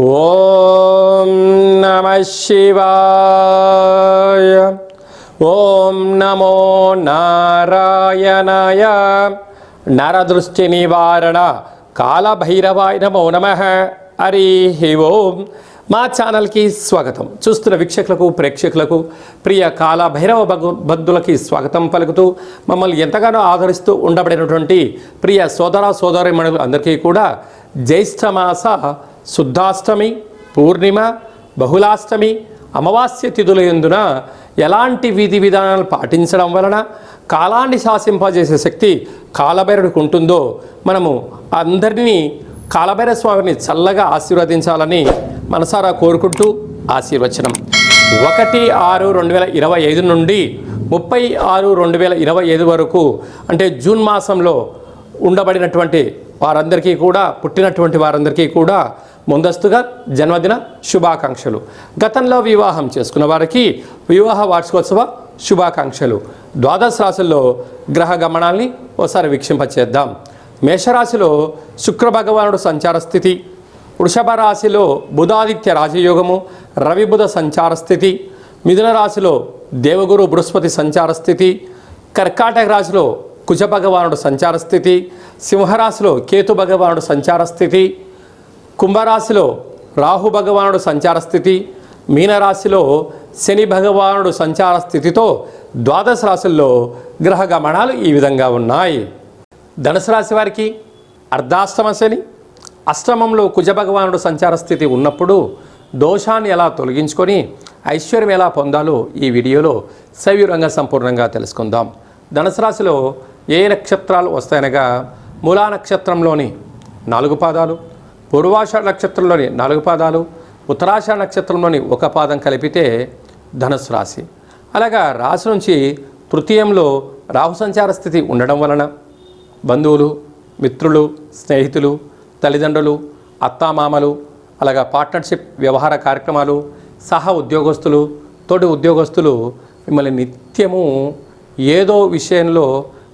ఓం నమ శివాయ. ఓం నమో నారాయణాయ. నరదృష్టి నివారణ కాలభైరవాయ నమో నమ. హరి ఓం. మా ఛానల్కి స్వాగతం. చూస్తున్న వీక్షకులకు ప్రేక్షకులకు ప్రియ కాల భైరవ భగ భక్తులకి స్వాగతం పలుకుతూ మమ్మల్ని ఎంతగానో ఆదరిస్తూ ఉండబడినటువంటి ప్రియ సోదర సోదరిమణులు అందరికీ కూడా జ్యేష్ఠమాస శుద్ధాష్టమి పూర్ణిమ బహుళాష్టమి అమావాస్య తిథుల ఎందున ఎలాంటి విధి విధానాలు పాటించడం వలన కాలాన్ని శాసింపజేసే శక్తి కాలభైరుడికి ఉంటుందో మనము అందరినీ కాలభైర స్వామిని చల్లగా ఆశీర్వదించాలని మనసారా కోరుకుంటూ ఆశీర్వచనం. ఒకటి ఆరు రెండు వేల ఇరవై ఐదు నుండి ముప్పై ఆరు రెండు వేల ఇరవై ఐదు వరకు అంటే జూన్ మాసంలో ఉండబడినటువంటి వారందరికీ కూడా పుట్టినటువంటి వారందరికీ కూడా ముందస్తుగా జన్మదిన శుభాకాంక్షలు. గతంలో వివాహం చేసుకున్న వారికి వివాహ వార్షికోత్సవ శుభాకాంక్షలు. ద్వాదశ రాశుల్లో గ్రహ గమనాల్ని ఒకసారి వీక్షింపచేద్దాం. మేషరాశిలో శుక్ర భగవానుడు సంచార స్థితి వృషభ రాశిలో బుధాదిత్య రాజయోగము రవిబుధ సంచార స్థితి మిథున రాశిలో దేవగురు బృహస్పతి సంచార స్థితి కర్కాటక రాశిలో కుజ భగవానుడు సంచార స్థితి సింహరాశిలో కేతు భగవానుడు సంచార స్థితి కుంభరాశిలో రాహు భగవానుడు సంచార స్థితి మీనరాశిలో శని భగవానుడు సంచార స్థితితో ద్వాదశ రాశుల్లో గ్రహ గమనాలు ఈ విధంగా ఉన్నాయి. ధనుసు రాశి వారికి అర్ధాష్టమ శని అష్టమంలో కుజ భగవానుడు సంచార స్థితి ఉన్నప్పుడు దోషాన్ని ఎలా తొలగించుకొని ఐశ్వర్యం ఎలా పొందాలో ఈ వీడియోలో సవివరంగా సంపూర్ణంగా తెలుసుకుందాం. ధనుసు రాశిలో ఏ నక్షత్రాలు వస్తాయనగా మూలా నక్షత్రంలోని నాలుగు పాదాలు పూర్వాషాఢ నక్షత్రంలోని నాలుగు పాదాలు ఉత్తరాషాఢ నక్షత్రంలోని ఒక పాదం కలిపితే ధనుసు రాశి. అలాగా రాశి నుంచి తృతీయంలో రాహు సంచార స్థితి ఉండడం వలన బంధువులు మిత్రులు స్నేహితులు తల్లిదండ్రులు అత్తామామలు అలాగా పార్ట్నర్షిప్ వ్యవహార కార్యక్రమాలు సహా ఉద్యోగస్తులు తోటి ఉద్యోగస్తులు మిమ్మల్ని నిత్యము ఏదో విషయంలో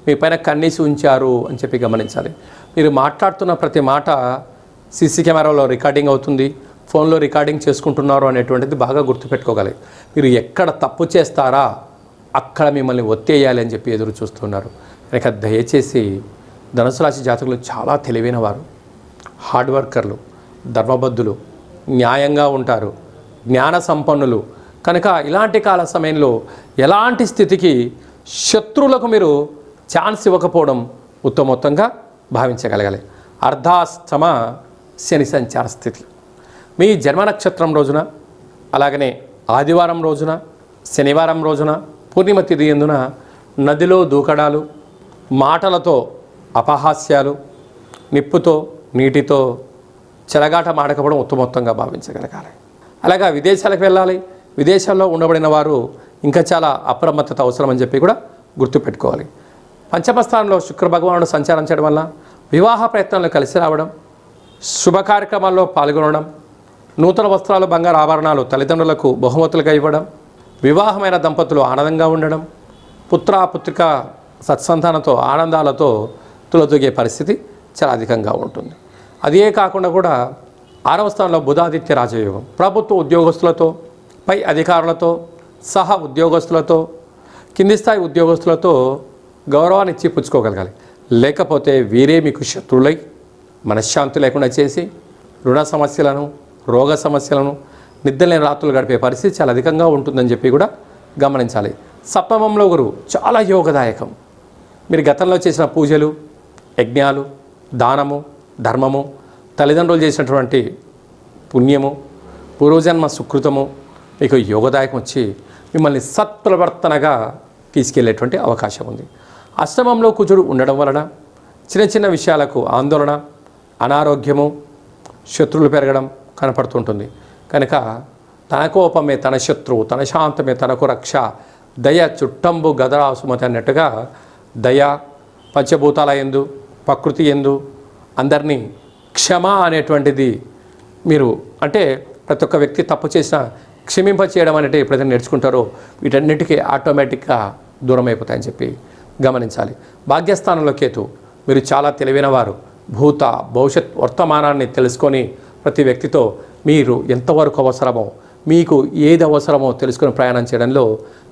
మీ పైన కన్నీసి ఉంచారు అని చెప్పి గమనించాలి. మీరు మాట్లాడుతున్న ప్రతి మాట సీసీ కెమెరాలో రికార్డింగ్ అవుతుంది ఫోన్లో రికార్డింగ్ చేసుకుంటున్నారు అనేటువంటిది బాగా గుర్తుపెట్టుకోగలి మీరు ఎక్కడ తప్పు చేస్తారా అక్కడ మిమ్మల్ని ఒత్తేయాలి అని చెప్పి ఎదురు చూస్తున్నారు. కనుక దయచేసి ధనుసు రాశి జాతకులు చాలా తెలివైన వారు హార్డ్ వర్కర్లు ధర్మబద్ధులు న్యాయంగా ఉంటారు జ్ఞాన సంపన్నులు. కనుక ఇలాంటి కాల సమయంలో ఎలాంటి స్థితికి శత్రువులకు మీరు ఛాన్స్ ఇవ్వకపోవడం ఉత్తమోత్తంగా భావించగలగాలి. అర్ధాష్టమ శని సంచార స్థితి. మీ జన్మ నక్షత్రం రోజున అలాగనే ఆదివారం రోజున శనివారం రోజున పూర్ణిమ తిథి ఎందున నదిలో దూకడాలు మాటలతో అపహాస్యాలు నిప్పుతో నీటితో చెలగాట మాడకపోవడం ఉత్తమోత్తంగా భావించగలగాలి. అలాగా విదేశాలకు వెళ్ళాలి. విదేశాల్లో ఉండబడిన వారు ఇంకా చాలా అప్రమత్తత అవసరం అని చెప్పి కూడా గుర్తుపెట్టుకోవాలి. పంచమ స్థానంలో శుక్ర భగవానుడు సంచారం చేయడం వల్ల వివాహ ప్రయత్నాలు కలిసి రావడం శుభ కార్యక్రమాల్లో పాల్గొనడం నూతన వస్త్రాలు బంగారు ఆభరణాలు తల్లిదండ్రులకు బహుమతులుగా ఇవ్వడం వివాహమైన దంపతులు ఆనందంగా ఉండడం పుత్ర పుత్రిక సత్సంతానంతో ఆనందాలతో తులతూగే పరిస్థితి చాలా అధికంగా ఉంటుంది. అదే కాకుండా కూడా ఆరవ స్థానంలో బుధాదిత్య రాజయోగం. ప్రభుత్వ ఉద్యోగస్తులతో పై అధికారులతో సహా ఉద్యోగస్తులతో కింది స్థాయి ఉద్యోగస్తులతో గౌరవాన్ని ఇచ్చి పుచ్చుకోగలగాలి. లేకపోతే వీరే మీకు శత్రువులై మనశ్శాంతి లేకుండా చేసి రుణ సమస్యలను రోగ సమస్యలను నిద్రలేని రాత్రులు గడిపే పరిస్థితి చాలా అధికంగా ఉంటుందని చెప్పి కూడా గమనించాలి. సప్తమంలో గురువు చాలా యోగదాయకం. మీరు గతంలో చేసిన పూజలు యజ్ఞాలు దానము ధర్మము తల్లిదండ్రులు చేసినటువంటి పుణ్యము పూర్వజన్మ సుకృతము మీకు యోగదాయకం వచ్చి మిమ్మల్ని సత్ప్రవర్తనగా తీసుకెళ్ళేటువంటి అవకాశం ఉంది. అష్టమంలో కుజుడు ఉండడం వలన చిన్న చిన్న విషయాలకు ఆందోళన అనారోగ్యము శత్రువులు పెరగడం కనపడుతుంటుంది. కనుక తన కోపమే తన శత్రువు తన శాంతమే తనకు రక్ష దయ చుట్టంబు గదరాసుమతి అన్నట్టుగా దయ పంచభూతాల ఎందు ప్రకృతి ఎందు అందరినీ క్షమ అనేటువంటిది మీరు అంటే ప్రతి ఒక్క వ్యక్తి తప్పు చేసిన క్షమింప చేయడం అనేది ఎప్పుడైతే నేర్చుకుంటారో వీటన్నిటికీ ఆటోమేటిక్గా దూరం అయిపోతాయని చెప్పి గమనించాలి. భాగ్యస్థానంలో కేతు మీరు చాలా తెలివైన వారు భూత భవిష్యత్ వర్తమానాన్ని తెలుసుకొని ప్రతి వ్యక్తితో మీరు ఎంతవరకు అవసరమో మీకు ఏది అవసరమో తెలుసుకుని ప్రయాణం చేయడంలో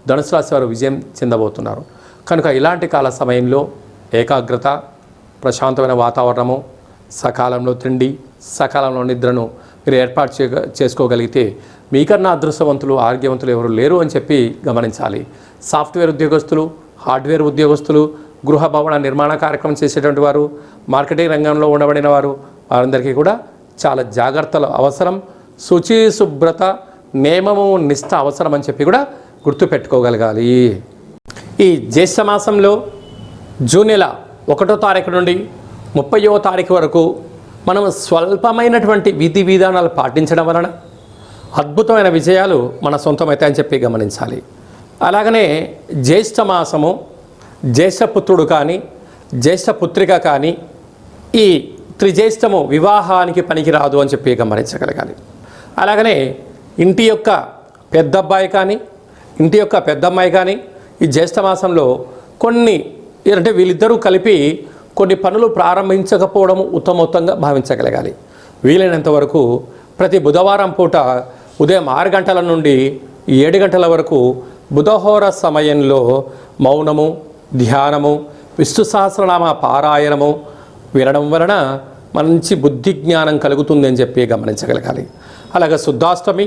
ధనుసు రాశి వారు విజయం చెందబోతున్నారు. కనుక ఇలాంటి కాల సమయంలో ఏకాగ్రత ప్రశాంతమైన వాతావరణము సకాలంలో తిండి సకాలంలో నిద్రను మీరు ఏర్పాటు చే చేసుకోగలిగితే మీకన్నా అదృష్టవంతులు ఆరోగ్యవంతులు ఎవరు లేరు అని చెప్పి గమనించాలి. సాఫ్ట్వేర్ ఉద్యోగస్తులు హార్డ్వేర్ ఉద్యోగస్తులు గృహ భవన నిర్మాణ కార్యక్రమం చేసేటువంటి వారు మార్కెటింగ్ రంగంలో ఉండబడిన వారు వారందరికీ కూడా చాలా జాగ్రత్తలు అవసరం. శుచి శుభ్రత నియమము నిష్ట అవసరం అని చెప్పి కూడా గుర్తుపెట్టుకోగలగాలి. ఈ జ్యేష్ఠ మాసంలో జూన్ నెల ఒకటో తారీఖు నుండి ముప్పయో తారీఖు వరకు మనం స్వల్పమైనటువంటి విధి విధానాలు పాటించడం వలన అద్భుతమైన విజయాలు మన సొంతమవుతాయని చెప్పి గమనించాలి. అలాగనే జ్యేష్ఠ మాసము జ్యేష్ఠపుత్రుడు కానీ జ్యేష్ఠపుత్రిక కానీ ఈ త్రిజ్యేష్ఠము వివాహానికి పనికిరాదు అని చెప్పి గమనించగలగాలి. అలాగనే ఇంటి యొక్క పెద్దబ్బాయి కానీ ఇంటి యొక్క పెద్దమ్మాయి కానీ ఈ జ్యేష్ఠ మాసంలో కొన్ని అంటే వీళ్ళిద్దరూ కలిపి కొన్ని పనులు ప్రారంభించకపోవడం ఉత్తమోత్తంగా భావించగలగాలి. వీలైనంత వరకు ప్రతి బుధవారం పూట ఉదయం ఆరు గంటల నుండి ఏడు గంటల వరకు బుధహోర సమయంలో మౌనము ధ్యానము విష్ణు సహస్రనామ పారాయణము వినడం వలన మంచి బుద్ధి జ్ఞానం కలుగుతుందని చెప్పి గమనించగలగాలి. అలాగే శుద్ధాష్టమి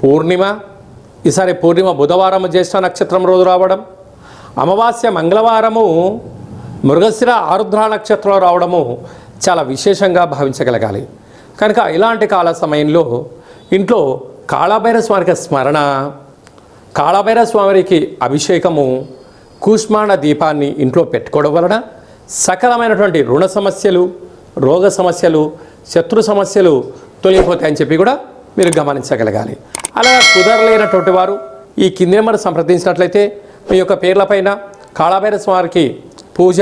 పూర్ణిమ ఈసారి పూర్ణిమ బుధవారం జ్యేష్ఠ నక్షత్రం రోజు రావడం అమావాస్య మంగళవారము మృగశిర ఆరుద్ర నక్షత్రం రావడము చాలా విశేషంగా భావించగలగాలి. కనుక ఇలాంటి కాల సమయంలో ఇంట్లో కాళభైర స్వామికి స్మరణ కాళభైర స్వామికి అభిషేకము కూష్మాండ దీపాన్ని ఇంట్లో పెట్టుకోవడం వలన సకలమైనటువంటి రుణ సమస్యలు రోగ సమస్యలు శత్రు సమస్యలు తొలగిపోతాయని చెప్పి కూడా మీరు గమనించగలగాలి. అలా కుదరలేనటువంటి వారు ఈ కింది నెంబర్ సంప్రదించినట్లయితే మీ యొక్క పేర్లపైన కాళభైర స్వామికి పూజ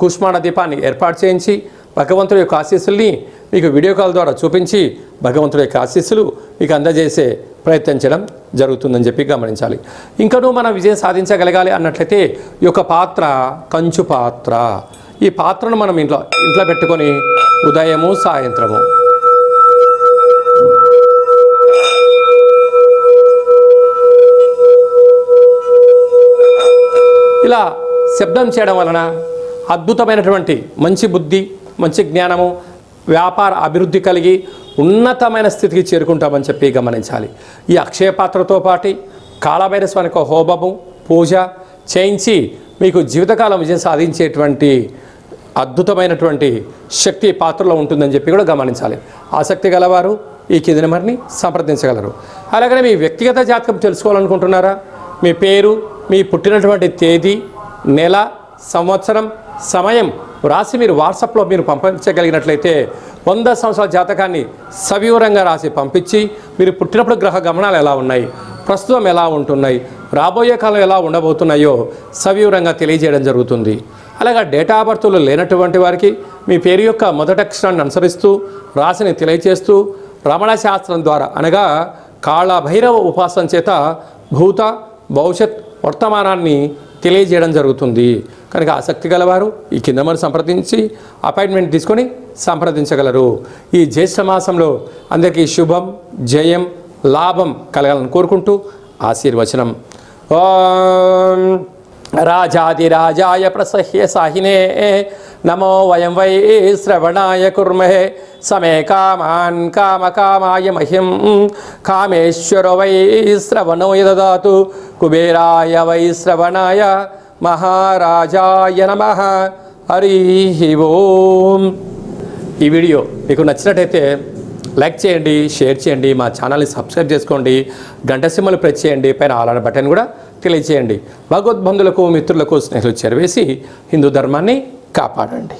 కుష్మాణ దీపాన్ని ఏర్పాటు చేయించి భగవంతుడి యొక్క ఆశీస్సుల్ని మీకు వీడియో కాల్ ద్వారా చూపించి భగవంతుడి యొక్క ఆశీస్సులు మీకు అందజేసే ప్రయత్నించడం జరుగుతుందని చెప్పి గమనించాలి. ఇంకనూ మనం విజయం సాధించగలగాలి అన్నట్లయితే ఈ యొక్క పాత్ర కంచు పాత్ర. ఈ పాత్రను మనం ఇంట్లో ఇంట్లో పెట్టుకొని ఉదయము సాయంత్రము. ఇలా శబ్దం చేయడం వలన అద్భుతమైనటువంటి మంచి బుద్ధి మంచి జ్ఞానము వ్యాపార అభివృద్ధి కలిగి ఉన్నతమైన స్థితికి చేరుకుంటామని చెప్పి గమనించాలి. ఈ అక్షయ పాత్రతో పాటు కాళభైరస్వానికి హోమము పూజ చేయించి మీకు జీవితకాలం విజయం సాధించేటువంటి అద్భుతమైనటువంటి శక్తి పాత్రలో ఉంటుందని చెప్పి కూడా గమనించాలి. ఆసక్తి గలవారు ఈ కింది నెంబర్ని సంప్రదించగలరు. అలాగనే మీ వ్యక్తిగత జాతకం తెలుసుకోవాలనుకుంటున్నారా? మీ పేరు మీ పుట్టినటువంటి తేదీ నెల సంవత్సరం సమయం రాసి మీరు వాట్సాప్లో మీరు పంపించగలిగినట్లయితే వంద సంవత్సరాల జాతకాన్ని సవివరంగా రాసి పంపించి మీరు పుట్టినప్పుడు గ్రహ గమనాలు ఎలా ఉన్నాయి ప్రస్తుతం ఎలా ఉంటున్నాయి రాబోయే కాలం ఎలా ఉండబోతున్నాయో సవివరంగా తెలియజేయడం జరుగుతుంది. అలాగే డేటా బర్త్లు లేనటువంటి వారికి మీ పేరు యొక్క మొదటి అక్షరాన్ని అనుసరిస్తూ రాశిని తెలియచేస్తూ రమణ శాస్త్రం ద్వారా అనగా కాళభైరవ ఉపాసన చేత భూత భవిష్యత్ వర్తమానాన్ని తెలియజేయడం జరుగుతుంది. కనుక ఆసక్తి గలవారు ఈ కింద మరి సంప్రదించి అపాయింట్మెంట్ తీసుకొని సంప్రదించగలరు. ఈ జ్యేష్ఠ మాసంలో అందరికీ శుభం జయం లాభం కలగాలని కోరుకుంటూ ఆశీర్వచనం. ఓం రాజాదిరాజాయ ప్రసహ్య సాహినే. నమో వయం వై శ్రవణాయ కుర్మహే. సమే కామాన్ కామకామాయ మహిం. కామేశ్వర వై శ్రవణోయ యదాతు కుబేరాయ వై శ్రవణాయ మహారాజాయ నమ. హరి ఓం. ఈ వీడియో మీకు నచ్చినట్టయితే లైక్ చేయండి షేర్ చేయండి మా ఛానల్ని సబ్స్క్రైబ్ చేసుకోండి గంట సింహలు ప్రెస్ చేయండి పైన ఆలన బటన్ కూడా తెలియజేయండి భగవద్బంధులకు మిత్రులకు స్నేహితులు చేరవేసి హిందూ ధర్మాన్ని కాపాడండి.